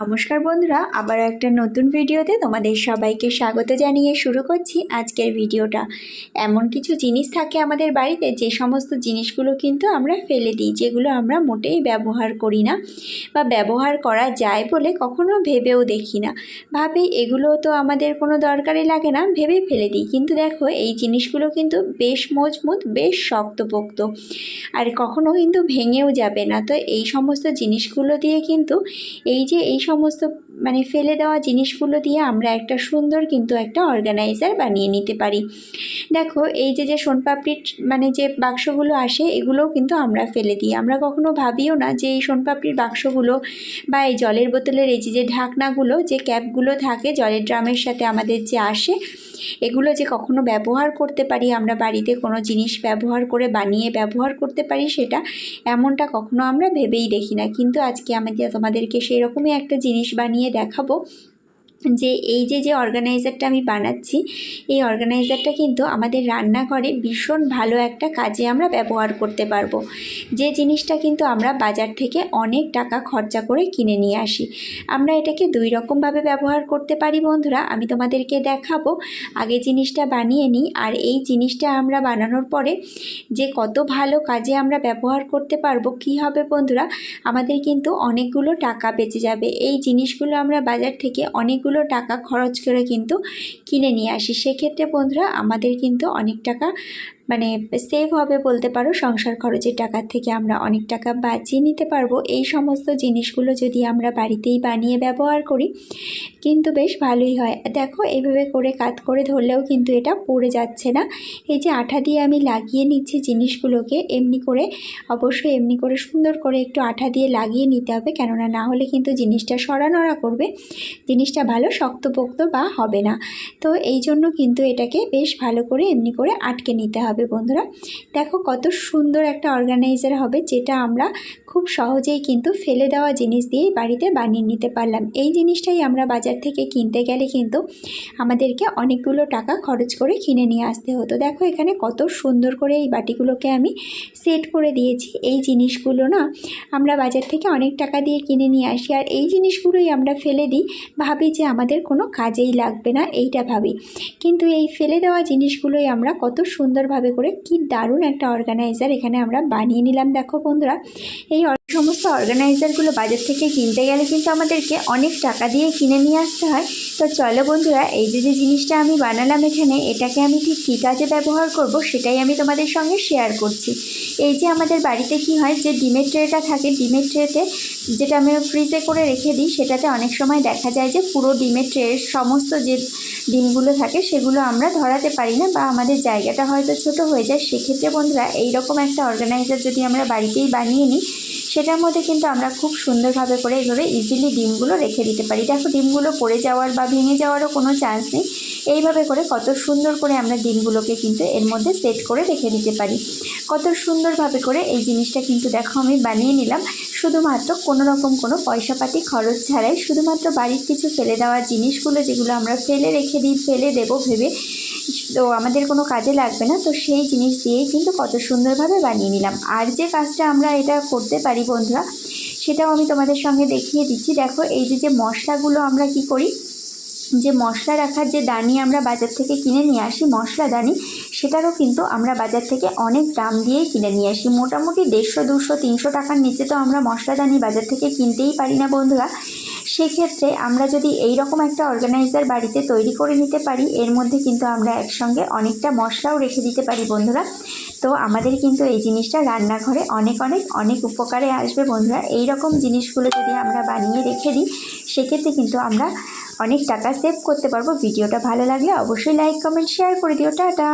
নমস্কার বন্ধুরা, আবার একটা নতুন ভিডিওতে তোমাদের সবাইকে স্বাগত জানিয়ে শুরু করছি আজকের ভিডিওটা। এমন কিছু জিনিস থাকে আমাদের বাড়িতে, যে সমস্ত জিনিসগুলো কিন্তু আমরা ফেলে দিই, যেগুলো আমরা মোটেই ব্যবহার করি না বা ব্যবহার করা যায় বলে কখনো ভেবেও দেখি না। ভাবি, এগুলো তো আমাদের কোনো দরকারই লাগে না ভেবে ফেলে দিই। কিন্তু দেখো, এই জিনিসগুলো কিন্তু বেশ মজবুত, বেশ শক্তপোক্ত আর কখনো কিন্তু ভেঙেও যাবে না। তো এই সমস্ত জিনিসগুলো দিয়ে কিন্তু এই যে, এই সমস্ত মানে ফেলে দেওয়া জিনিসগুলো দিয়ে আমরা একটা সুন্দর কিন্তু একটা অর্গানাইজার বানিয়ে নিতে পারি। দেখো, এই যে যে সোনপাপড়ির মানে যে বাক্সগুলো আসে, এগুলোও কিন্তু আমরা ফেলে দিই। আমরা কখনো ভাবিও না যে এই সোনপাপড়ির বাক্সগুলো বা এই জলের বোতলের এই যে যে ঢাকনাগুলো, যে ক্যাপগুলো থাকে, জলের ড্রামের সাথে আমাদের যে আসে এগুলো যে কখনো ব্যবহার করতে পারি, আমরা বাড়িতে কোনো জিনিস ব্যবহার করে বানিয়ে ব্যবহার করতে পারি, সেটা এমনটা কখনো আমরা ভেবেই দেখি না। কিন্তু আজকে আমি তোমাদেরকে সেই রকমই একটা জিনিস বানিয়ে দেখাবো। যে এই যে যে অর্গানাইজারটা আমি বানাচ্ছি, এই অর্গানাইজারটা কিন্তু আমাদের রান্নাঘরে ভীষণ ভালো একটা কাজে আমরা ব্যবহার করতে পারব। যে জিনিসটা কিন্তু আমরা বাজার থেকে অনেক টাকা খরচা করে কিনে নিয়ে আসি। আমরা এটাকে দুই রকমভাবে ব্যবহার করতে পারি বন্ধুরা, আমি তোমাদেরকে দেখাবো। আগে জিনিসটা বানিয়ে নিই, আর এই জিনিসটা আমরা বানানোর পরে যে কত ভালো কাজে আমরা ব্যবহার করতে পারব, কী হবে বন্ধুরা, আমাদের কিন্তু অনেকগুলো টাকা বেঁচে যাবে। এই জিনিসগুলো আমরা বাজার থেকে অনেকগুলো অনেকগুলো টাকা খরচ করে কিন্তু কিনে নিয়ে আসি। সেক্ষেত্রে বন্ধুরা আমাদের কিন্তু অনেক টাকা মানে সেভ হবে বলতে পারো, সংসার খরচের টাকার থেকে আমরা অনেক টাকা বাঁচিয়ে নিতে পারব। এই সমস্ত জিনিসগুলো যদি আমরা বাড়িতেই বানিয়ে ব্যবহার করি, কিন্তু বেশ ভালোই হয়। দেখো এইভাবে করে কাত করে ধরলেও কিন্তু এটা পড়ে যাচ্ছে না। এই যে আঠা দিয়ে আমি লাগিয়ে নিচ্ছি জিনিসগুলোকে, এমনি করে, অবশ্যই এমনি করে সুন্দর করে একটু আঠা দিয়ে লাগিয়ে নিতে হবে, কেননা না হলে কিন্তু জিনিসটা সরানড়া করবে। জিনিসটা ভালো শক্তপোক্ত বা হবে না। তো এই জন্য কিন্তু এটাকে বেশ ভালো করে এমনি করে আটকে নিতে হবে। বন্ধুরা। দেখো কত সুন্দর একটা অর্গানাইজার হবে, যেটা আমরা খুব সহজেই কিন্তু ফেলে দেওয়া জিনিস দিয়েই বাড়িতে বানিয়ে নিতে পারলাম। এই জিনিসটাই আমরা বাজার থেকে কিনতে গেলে কিন্তু আমাদেরকে অনেকগুলো টাকা খরচ করে কিনে নিয়ে আসতে হতো। দেখো এখানে কত সুন্দর করে এই বাটিগুলোকে আমি সেট করে দিয়েছি। এই জিনিসগুলো না আমরা বাজার থেকে অনেক টাকা দিয়ে কিনে নিয়ে আসি। আর এই জিনিসগুলোই আমরা ফেলে দিই, ভাবি যে আমাদের কোনো কাজেই লাগবে না, এইটা ভাবি। কিন্তু এই ফেলে দেওয়া জিনিসগুলোই আমরা কত সুন্দরভাবে করে কি দারুণ একটা অর্গানাইজার এখানে আমরা বানিয়ে নিলাম। দেখো বন্ধুরা, এই সমস্ত অর্গানাইজারগুলো বাজার থেকে কিনতে গেলে কিন্তু আমাদেরকে অনেক টাকা দিয়ে কিনে নিয়ে আসতে হয়। তো চলো বন্ধুরা, এই যে যে জিনিসটা আমি বানালাম এখানে, এটাকে আমি ঠিক কী কাজে ব্যবহার করব সেটাই আমি তোমাদের সঙ্গে শেয়ার করছি। এই যে আমাদের বাড়িতে কি হয়, যে ডিমের ট্রেটা থাকে, ডিমের ট্রেতে যেটা আমি ফ্রিজে করে রেখে দিই, সেটাতে অনেক সময় দেখা যায় যে পুরো ডিমের ট্রের সমস্ত যে ডিমগুলো থাকে, সেগুলো আমরা ধরাতে পারি না বা আমাদের জায়গাটা হয়তো ছোট হয়ে যায়। সেক্ষেত্রে বন্ধুরা, এইরকম একটা অর্গানাইজার যদি আমরা বাড়িতেই বানিয়ে নিই, সেটার মধ্যে কিন্তু আমরা খুব সুন্দরভাবে করে এভাবে ইজিলি ডিমগুলো রেখে দিতে পারি। দেখো, ডিমগুলো পড়ে যাওয়ার বা ভেঙে যাওয়ারও কোনো চান্স নেই। এইভাবে করে কত সুন্দর করে আমরা ডিমগুলোকে কিন্তু এর মধ্যে সেট করে রেখে দিতে পারি। কত সুন্দরভাবে করে এই জিনিসটা কিন্তু দেখো আমি বানিয়ে নিলাম। শুধুমাত্র কোনো রকম কোনো পয়সাপাতি খরচ ছাড়াই শুধুমাত্র বাড়ির কিছু ফেলে দেওয়া জিনিসগুলো যেগুলো আমরা ফেলে রেখে দিই, ফেলে দেবো ভেবে, তো আমাদের কোনো কাজে লাগবে না। তো সেই জিনিস দিয়েই কিন্তু কত সুন্দরভাবে বানিয়ে নিলাম। আর যে কাজটা আমরা এটা করতে পারি বন্ধুরা, সেটাও আমি তোমাদের সঙ্গে দেখিয়ে দিচ্ছি। দেখো এই যে যে মশলাগুলো আমরা কি করি যে মশলা রাখার যে দানি আমরা বাজার থেকে কিনে নিয়ে আসি, মশলা দানি, সেটারও কিন্তু আমরা বাজার থেকে অনেক দাম দিয়েই কিনে নিয়ে আসি। মোটামুটি দেড়শো, দুশো, তিনশো টাকার নিচে তো আমরা মশলাদানি বাজার থেকে কিনতেই পারি না বন্ধুরা। সেক্ষেত্রে আমরা যদি এই রকম একটা অর্গানাইজার বাড়িতে তৈরি করে নিতে পারি, এর মধ্যে কিন্তু আমরা একসঙ্গে অনেকটা মশলাও রেখে দিতে পারি বন্ধুরা। তো আমাদের কিন্তু এই জিনিসটা রান্নাঘরে অনেক অনেক অনেক উপকারে আসবে বন্ধুরা। এই রকম জিনিসগুলো যদি আমরা বানিয়ে রেখে দিই, সেক্ষেত্রে কিন্তু আমরা অনেক টাকা সেভ করতে পারব। ভিডিওটা ভালো লাগলে অবশ্যই লাইক কমেন্ট শেয়ার করে দিও। টাটা!